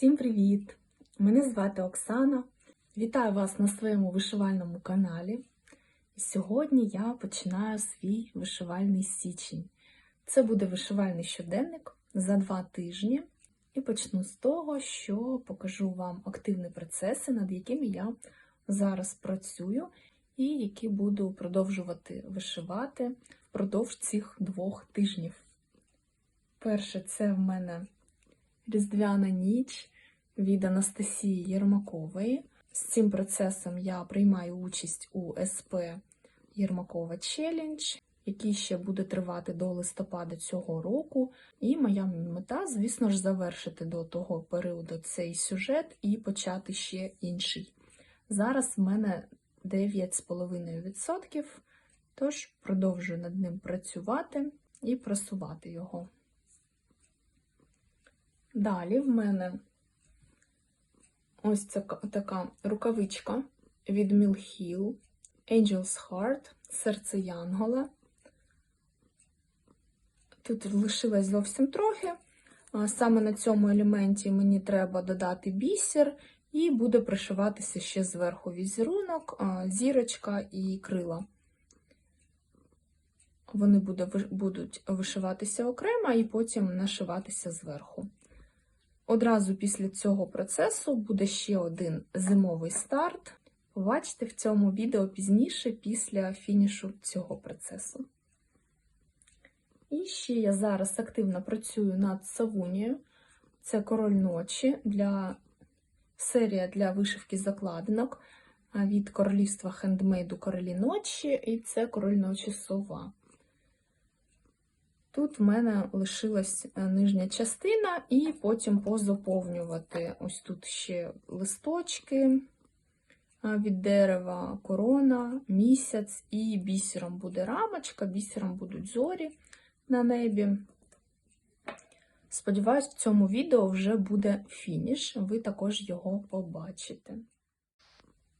Всім привіт! Мене звати Оксана. Вітаю вас на своєму вишивальному каналі. І сьогодні я починаю свій вишивальний січень. Це буде вишивальний щоденник за два тижні. І почну з того, що покажу вам активні процеси, над якими я зараз працюю, і які буду продовжувати вишивати впродовж цих двох тижнів. Перше, це в мене Різдвяна ніч від Анастасії Єрмакової. З цим процесом я приймаю участь у СП Єрмакова Челендж, який ще буде тривати до листопада цього року. І моя мета, звісно ж, завершити до того періоду цей сюжет і почати ще інший. Зараз в мене 9,5%, тож продовжую над ним працювати і просувати його. Далі в мене ось ця така рукавичка від Mill Angel's Heart, серце Янгола. Тут лишилось зовсім трохи. Саме на цьому елементі мені треба додати бісер, і буде пришиватися ще зверху візерунок, зірочка і крила. Вони будуть вишиватися окремо і потім нашиватися зверху. Одразу після цього процесу буде ще один зимовий старт. Побачите в цьому відео пізніше, після фінішу цього процесу. І ще я зараз активно працюю над савунією. Це король ночі для серія для вишивки закладинок від королівства хендмейду королі ночі, і це король ночі сова. Тут в мене лишилась е, нижня частина, і потім позаповнювати. Ось тут ще листочки від дерева, корона, місяць, і бісером буде рамочка, бісером будуть зорі на небі. Сподіваюсь, в цьому відео вже буде фініш, ви також його побачите.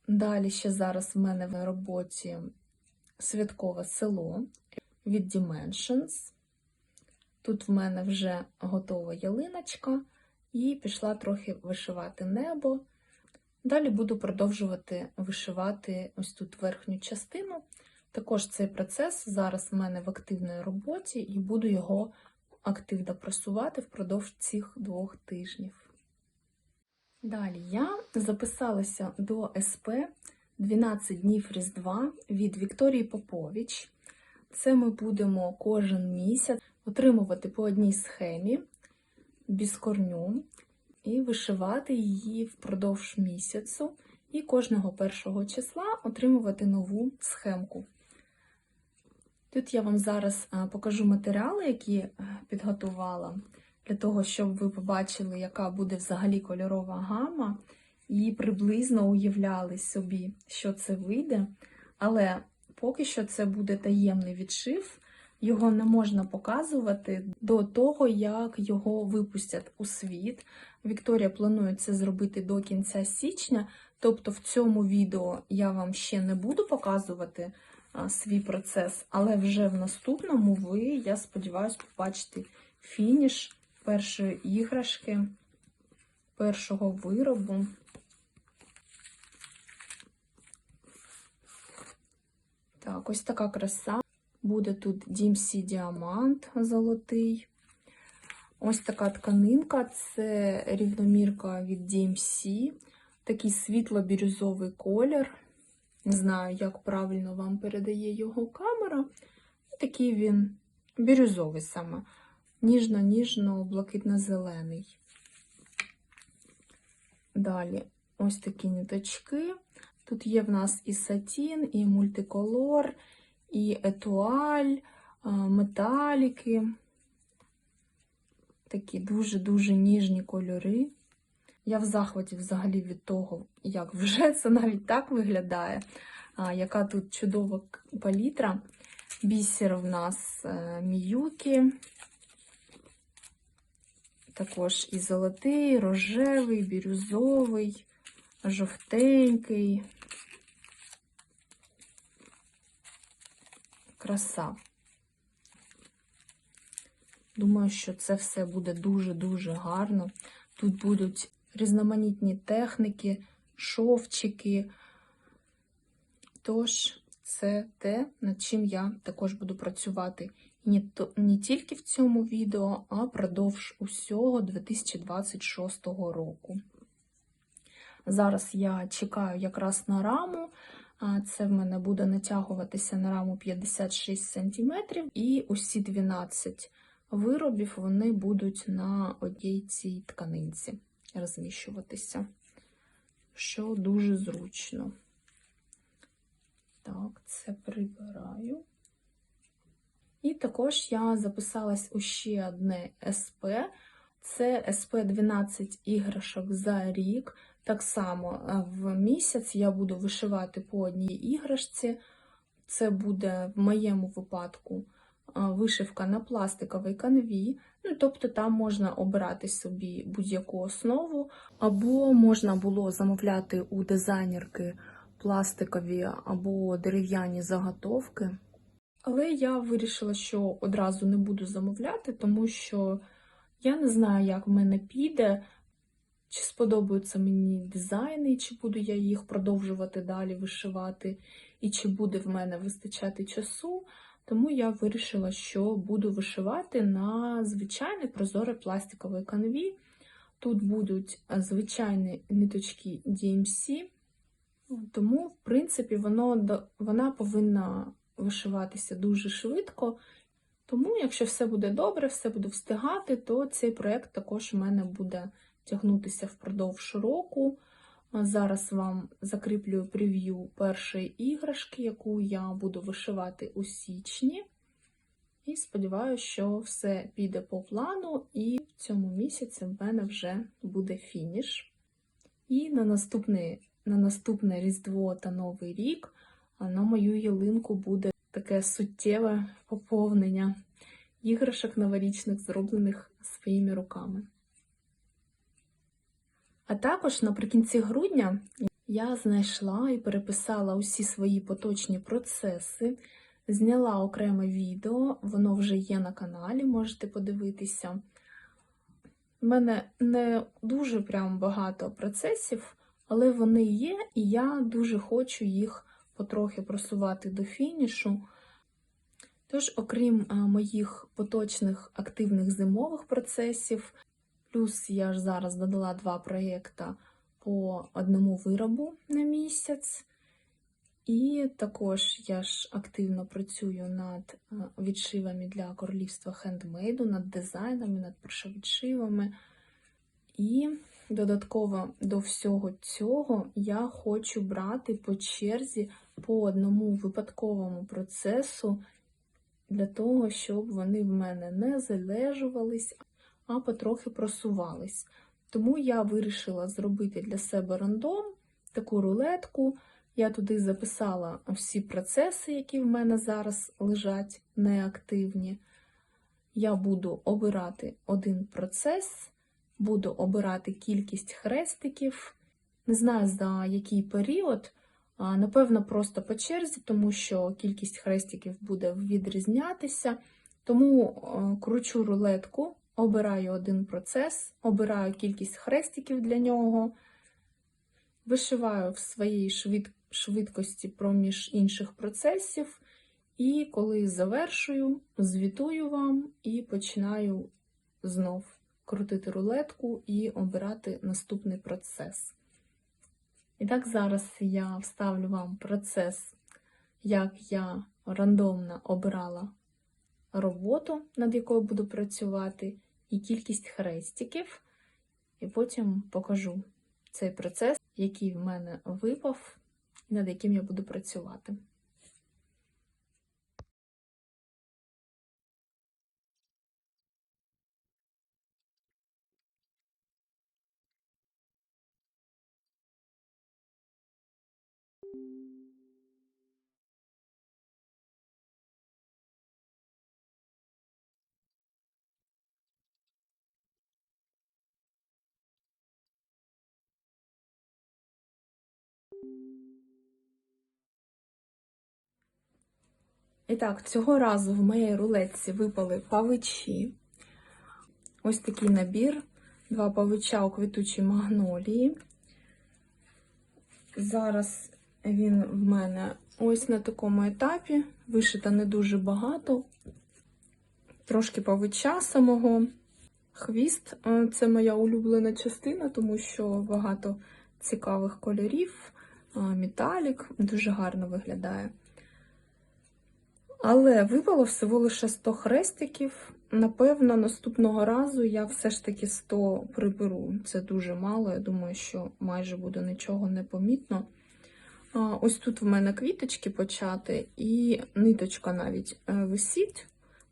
Далі ще зараз в мене в роботі святкове село від Dimensions. Тут в мене вже готова ялиночка, і пішла трохи вишивати небо. Далі буду продовжувати вишивати ось тут верхню частину. Також цей процес зараз в мене в активній роботі, і буду його активно просувати впродовж цих двох тижнів. Далі я записалася до СП 12 днів Різдва від Вікторії Попович. Це ми будемо кожен місяць отримувати по одній схемі без корню і вишивати її впродовж місяцю, і кожного першого числа отримувати нову схемку. Тут я вам зараз покажу матеріали, які підготувала, для того, щоб ви побачили, яка буде взагалі кольорова гама, і приблизно уявляли собі, що це вийде. Але поки що це буде таємний відшив, його не можна показувати до того, як його випустять у світ. Вікторія планує це зробити до кінця січня, тобто в цьому відео я вам ще не буду показувати свій процес, але вже в наступному ви, я сподіваюся, побачите фініш першої іграшки, першого виробу. Так, ось така краса. Буде тут DMC діамант золотий. Ось така тканинка це рівномірка від DMC, такий світло-бірюзовий колір. Не знаю, як правильно вам передає його камера. І Такий він бірюзовий саме, ніжно-ніжно-блакитно-зелений. Далі ось такі ниточки. Тут є в нас і сатін, і мультиколор і етуаль, металіки. Такі дуже-дуже ніжні кольори. Я в захваті взагалі від того, як вже це навіть так виглядає, яка тут чудова палітра. Бісер в нас е, міюки. Також і золотий, рожевий, бірюзовий, жовтенький. Краса. Думаю, що це все буде дуже-дуже гарно. Тут будуть різноманітні техніки, шовчики. Тож, це те, над чим я також буду працювати не тільки в цьому відео, а продовж усього 2026 року. Зараз я чекаю якраз на раму. Це в мене буде натягуватися на раму 56 см, і усі 12 виробів вони будуть на одній цій тканинці розміщуватися, що дуже зручно. Так, це прибираю. І також я записалась у ще одне СП. Це СП 12 іграшок за рік. Так само е, в місяць я буду вишивати по одній іграшці. Це буде в моєму випадку е, вишивка на пластиковій канві. Ну, тобто там можна обирати собі будь-яку основу, або можна було замовляти у дизайнерки пластикові або дерев'яні заготовки. Але я вирішила, що одразу не буду замовляти, тому що я не знаю, як в мене піде, чи сподобаються мені дизайни, чи буду я їх продовжувати далі вишивати, і чи буде в мене вистачати часу. Тому я вирішила, що буду вишивати на звичайний прозорий пластиковій канві. Тут будуть е, звичайні ниточки DMC, тому, в принципі, воно, вона повинна вишиватися дуже швидко. Тому, якщо все буде добре, все буду встигати, то цей проєкт також у мене буде тягнутися впродовж року. Зараз вам закріплюю прев'ю першої іграшки, яку я буду вишивати у січні. І сподіваюся, що все піде по плану, і в цьому місяці в мене вже буде фініш. І на наступне, на наступне Різдво та Новий рік на мою ялинку буде таке суттєве поповнення іграшок новорічних, зроблених своїми руками. А також наприкінці грудня я знайшла і переписала усі свої поточні процеси, зняла окреме відео, воно вже є на каналі, можете подивитися. У мене не дуже прям багато процесів, але вони є, і я дуже хочу їх потрохи просувати до фінішу. Тож, окрім моїх поточних активних зимових процесів, плюс я ж зараз додала два проєкти по одному виробу на місяць. І також я ж активно працюю над відшивами для королівства хендмейду, над дизайнами, над прошивами. І додатково до всього цього я хочу брати по черзі по одному випадковому процесу для того, щоб вони в мене не залежувались, а потрохи просувались. Тому я вирішила зробити для себе рандом, таку рулетку. Я туди записала всі процеси, які в мене зараз лежать неактивні. Я буду обирати один процес, буду обирати кількість хрестиків. Не знаю за який період, напевно, просто по черзі, тому що кількість хрестиків буде відрізнятися. Тому кручу рулетку, обираю один процес, обираю кількість хрестиків для нього, вишиваю в своїй швид... швидкості проміж інших процесів, і коли завершую, звітую вам і починаю знов крутити рулетку і обирати наступний процес. І так, зараз я вставлю вам процес, як я рандомно обирала роботу, над якою буду працювати, і кількість хрестиків. І потім покажу цей процес, який в мене випав, і над яким я буду працювати. І так, цього разу в моїй рулетці випали павичі. Ось такий набір. два павича у квітучій магнолії. Зараз він в мене ось на такому етапі. Вишита не дуже багато. Трошки павича самого. Хвіст е, це моя улюблена частина, тому що багато цікавих кольорів. Е, Металік дуже гарно виглядає. Але випало всього лише 100 хрестиків. Напевно, наступного разу я все ж таки 100 приберу. Це дуже мало. Я думаю, що майже буде нічого не помітно. Ось тут в мене квіточки почати, і ниточка навіть е, висить.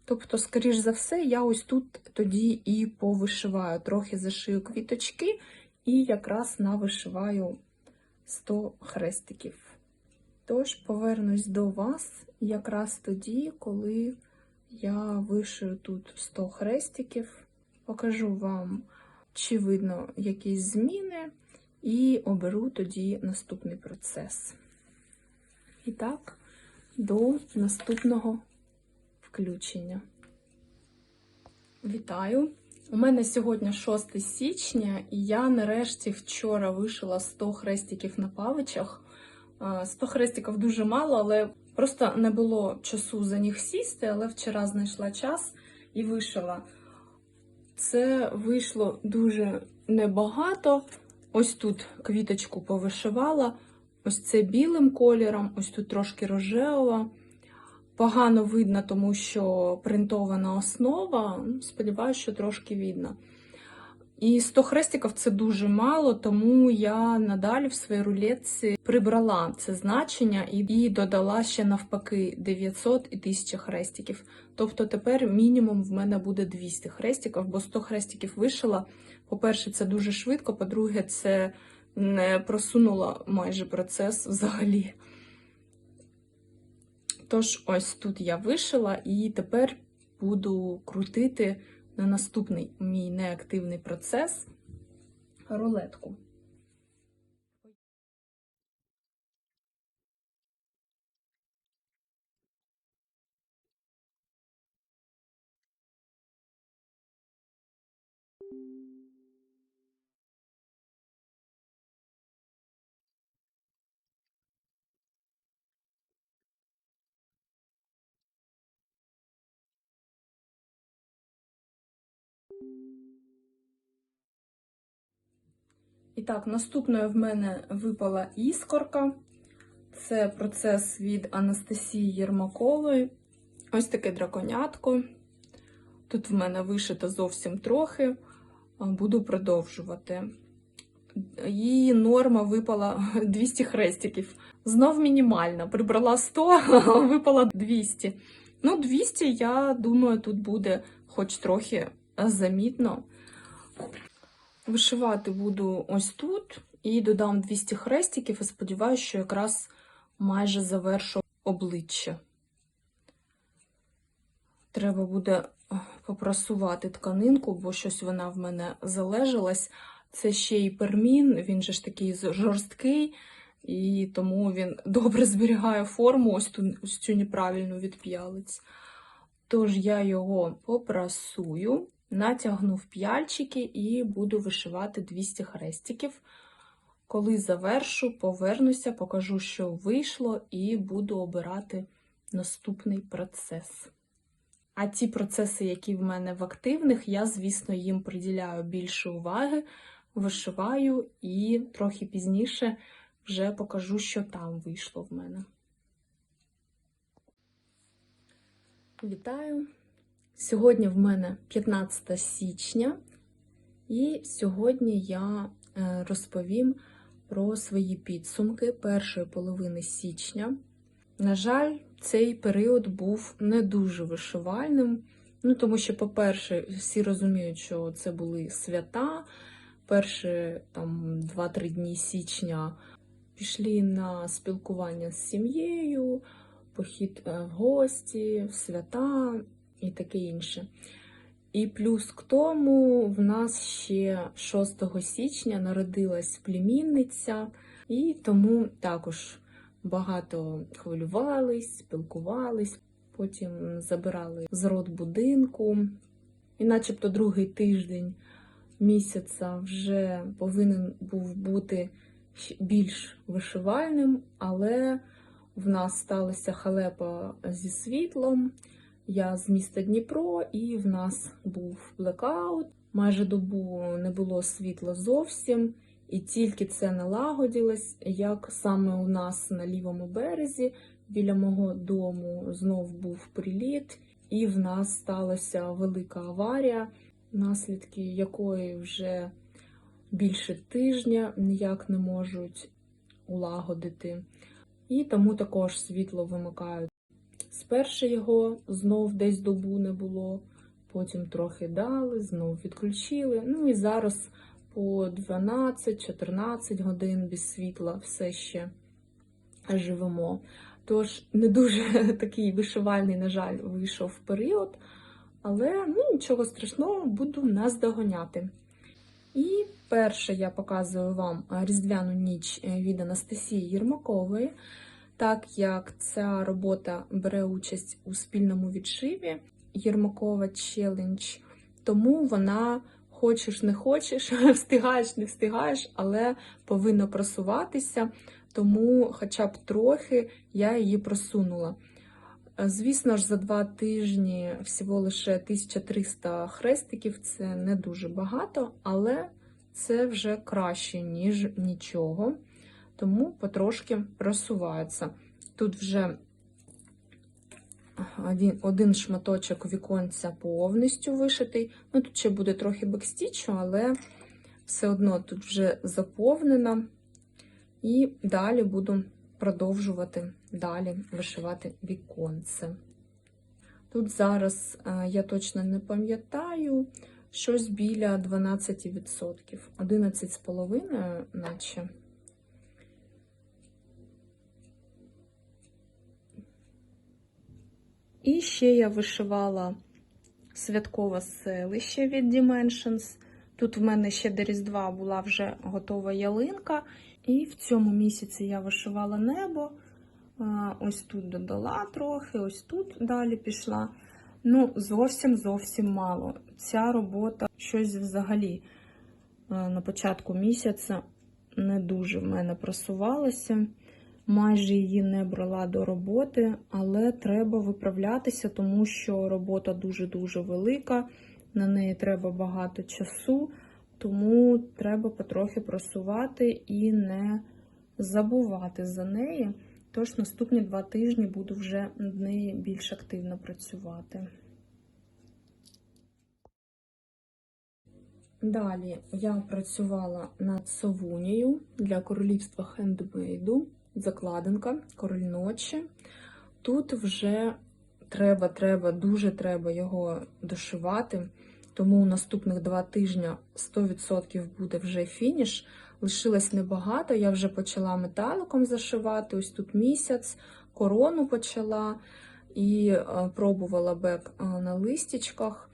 Тобто, скоріш за все, я ось тут тоді і повишиваю. Трохи зашию квіточки і якраз навишиваю 100 хрестиків. Тож повернусь до вас якраз тоді, коли я вишию тут 100 хрестиків, покажу вам, чи видно якісь зміни, і оберу тоді наступний процес. І так, до наступного включення. Вітаю! У мене сьогодні 6 січня, і я нарешті вчора вишила 100 хрестиків на павичах. А, 100 хрестиків дуже мало, але просто не було часу за них сісти, але вчора знайшла час і вишила. Це вийшло дуже небагато. Ось тут квіточку повишивала, ось це білим кольором, ось тут трошки рожева. Погано видно, тому що принтована основа. Сподіваюся, що трошки видно. І 100 хрестиків це дуже мало, тому я надалі в своїй рулетці прибрала це значення і, і додала ще навпаки 900 і 1000 хрестиків. Тобто тепер мінімум в мене буде 200 хрестиків, бо 100 хрестиків вишила. По-перше, це дуже швидко, по-друге, це не просунуло майже процес взагалі. Тож, ось тут я вишила, і тепер буду крутити на наступний мій неактивний процес рулетку. І так, наступною в мене випала іскорка. Це процес від Анастасії Єрмакової. Ось таке драконятко. Тут в мене вишито зовсім трохи. Буду продовжувати. Її норма випала 200 хрестиків. Знов мінімальна. Прибрала 100, а випала 200. Ну, 200, я думаю, тут буде хоч трохи замітно. Вишивати буду ось тут і додам 200 хрестиків і сподіваюся, що якраз майже завершу обличчя. Треба буде попрасувати тканинку, бо щось вона в мене залежалась. Це ще й пермін, він же ж такий жорсткий, і тому він добре зберігає форму, ось ту, ось цю неправильну від п'ялиць. Тож я його попрасую. Натягну п'яльчики і буду вишивати 200 хрестиків. Коли завершу, повернуся, покажу, що вийшло, і буду обирати наступний процес. А ті процеси, які в мене в активних, я, звісно, їм приділяю більше уваги, вишиваю і трохи пізніше вже покажу, що там вийшло в мене. Вітаю! Сьогодні в мене 15 січня, і сьогодні я е, розповім про свої підсумки першої половини січня. На жаль, цей період був не дуже вишивальним. Ну, тому що, по-перше, всі розуміють, що це були свята. Перші там 2-3 дні січня пішли на спілкування з сім'єю, похід е, в гості, свята і таке інше. І плюс к тому в нас ще 6 січня народилась племінниця, і тому також багато хвилювались, спілкувались, потім забирали з род будинку. І начебто другий тиждень місяця вже повинен був бути більш вишивальним, але в нас сталася халепа зі світлом. Я з міста Дніпро, і в нас був блекаут. Майже добу не було світла зовсім, і тільки це налагодилось, як саме у нас на лівому березі біля мого дому знов був приліт, і в нас сталася велика аварія, наслідки якої вже більше тижня ніяк не можуть улагодити. І тому також світло вимикають. Спершу його знов десь добу не було, потім трохи дали, знов відключили. Ну і зараз по 12-14 годин без світла все ще живемо. Тож не дуже такий вишивальний, на жаль, вийшов період, але ну, нічого страшного, буду наздоганяти. І перше я показую вам різдвяну ніч від Анастасії Єрмакової, так як ця робота бере участь у спільному відшиві Єрмакова челендж, тому вона хочеш не хочеш, встигаєш, не встигаєш, але повинна просуватися, тому хоча б трохи я її просунула. Звісно ж, за два тижні всього лише 1300 хрестиків це не дуже багато, але це вже краще, ніж нічого. Тому потрошки просувається. Тут вже один, шматочок віконця повністю вишитий. Ну, тут ще буде трохи бекстічу, але все одно тут вже заповнено. І далі буду продовжувати далі вишивати віконце. Тут зараз е, я точно не пам'ятаю, щось біля 12%, 11,5%, наче. І ще я вишивала святкове селище від Dimensions. Тут в мене ще до Різдва була вже готова ялинка. І в цьому місяці я вишивала небо. Ось тут додала трохи, ось тут далі пішла. Ну, зовсім зовсім мало. Ця робота щось взагалі на початку місяця не дуже в мене просувалася. Майже її не брала до роботи, але треба виправлятися, тому що робота дуже-дуже велика, на неї треба багато часу, тому треба потрохи просувати і не забувати за неї. Тож наступні два тижні буду вже над нею більш активно працювати. Далі я працювала над совунею для королівства хендмейду, закладинка, король ночі. Тут вже треба, треба, дуже треба його дошивати, тому наступних два тижні 100% буде вже фініш. Лишилось небагато, я вже почала металиком зашивати, ось тут місяць, корону почала і е, пробувала бек е, на листічках.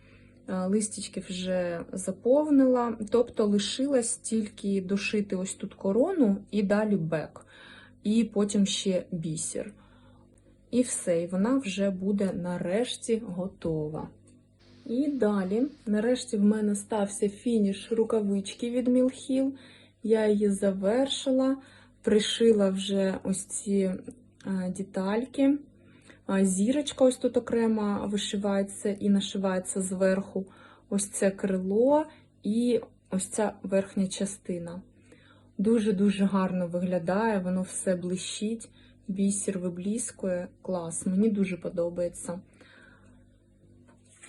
Е, Листічки вже заповнила, тобто лишилось тільки дошити ось тут корону і далі бек, і потім ще бісер. І все, і вона вже буде нарешті готова. І далі, нарешті, в мене стався фініш рукавички від Мілхіл. Я її завершила, пришила вже ось ці а, детальки. Зірочка ось тут окремо вишивається і нашивається зверху. Ось це крило і ось ця верхня частина. Дуже-дуже гарно виглядає, воно все блищить, бісер вибліскує. Клас, мені дуже подобається.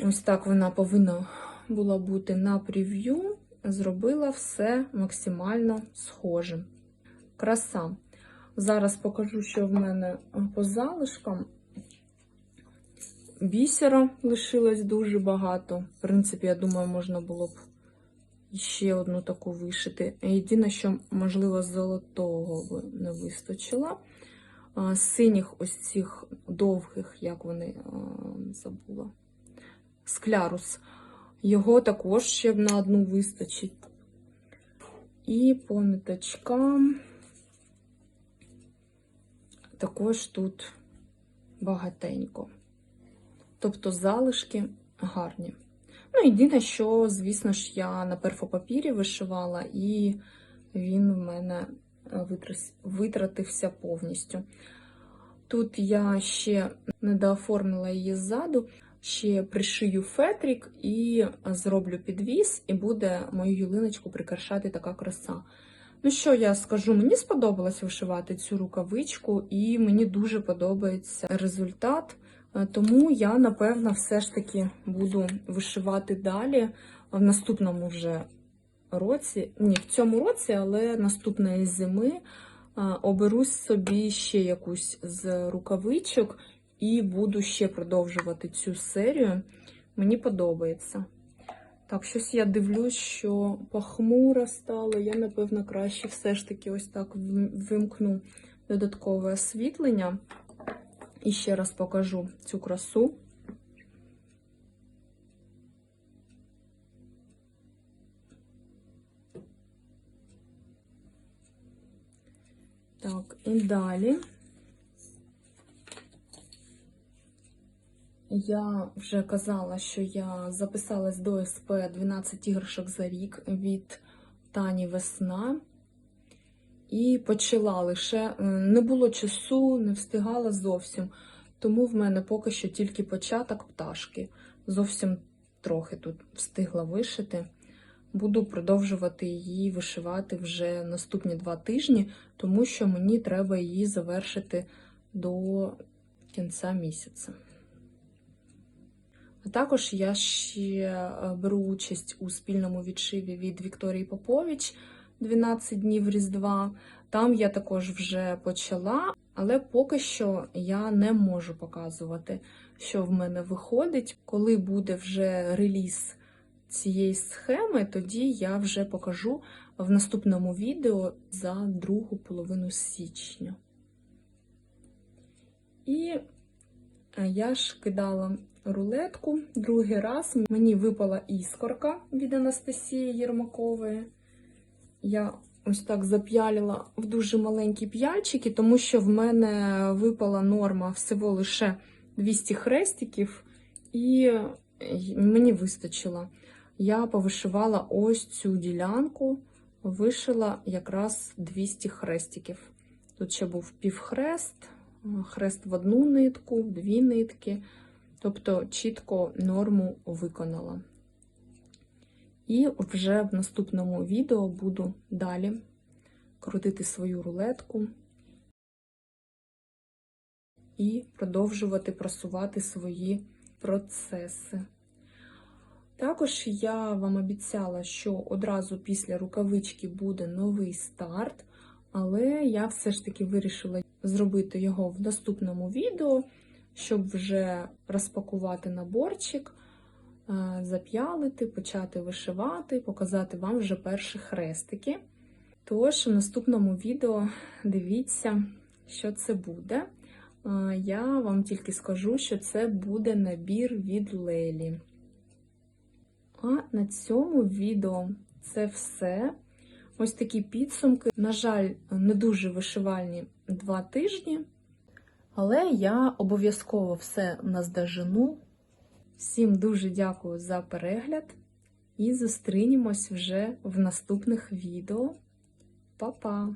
Ось так вона повинна була бути на прев'ю. Зробила все максимально схожим. Краса. Зараз покажу, що в мене по залишкам. Бісера лишилось дуже багато. В принципі, я думаю, можна було б ще одну таку вишити. Єдине, що, можливо, золотого не вистачило. Синіх ось цих довгих, як вони забула, склярус. Його також ще на одну вистачить. І по ниточкам також тут багатенько. Тобто залишки гарні. Ну, єдине, що, звісно ж, я на перфопапірі вишивала, і він в мене е, витратився повністю. Тут я ще не дооформила її ззаду, ще пришию фетрик і зроблю підвіз, і буде мою ялиночку прикрашати така краса. Ну що я скажу, мені сподобалось вишивати цю рукавичку, і мені дуже подобається результат. Е, Тому я, напевно, все ж таки буду вишивати далі в наступному вже році. Ні, в цьому році, але наступної зими е, оберусь собі ще якусь з рукавичок і буду ще продовжувати цю серію. Мені подобається. Так, щось я дивлюсь, що похмуро стало. Я, напевно, краще все ж таки ось так вимкну додаткове освітлення. І ще раз покажу цю красу. Так, і далі. Я вже казала, що я записалась до СП 12 іграшок за рік від Тані Весна. І почала лише, е, не було часу, не встигала зовсім. Тому в мене поки що тільки початок пташки. Зовсім трохи тут встигла вишити. Буду продовжувати її вишивати вже наступні два тижні, тому що мені треба її завершити до кінця місяця. А також я ще е, беру участь у спільному відшиві від Вікторії Попович 12 днів Різдва. Там я також вже почала, але поки що я не можу показувати, що в мене виходить. Коли буде вже реліз цієї схеми, тоді я вже покажу в наступному відео за другу половину січня. І е, я ж кидала рулетку другий раз. Мені випала іскорка від Анастасії Єрмакової. Я ось так зап'ялила в дуже маленькі п'яльчики, тому що в мене випала норма всього лише 200 хрестиків, і мені вистачило. Я повишивала ось цю ділянку, вишила якраз 200 хрестиків. Тут ще був півхрест, хрест в одну нитку, дві нитки, тобто чітко норму виконала. І вже в наступному відео буду далі крутити свою рулетку і продовжувати просувати свої процеси. Також я вам обіцяла, що одразу після рукавички буде новий старт, але я все ж таки вирішила зробити його в наступному відео, щоб вже розпакувати наборчик зап'ялити, почати вишивати, показати вам вже перші хрестики. Тож, в наступному відео дивіться, що це буде. Е, Я вам тільки скажу, що це буде набір від Лелі. А на цьому відео це все. Ось такі підсумки. На жаль, не дуже вишивальні два тижні. Але я обов'язково все наздожену. Всім дуже дякую за перегляд і зустрінемось вже в наступних відео. Па-па!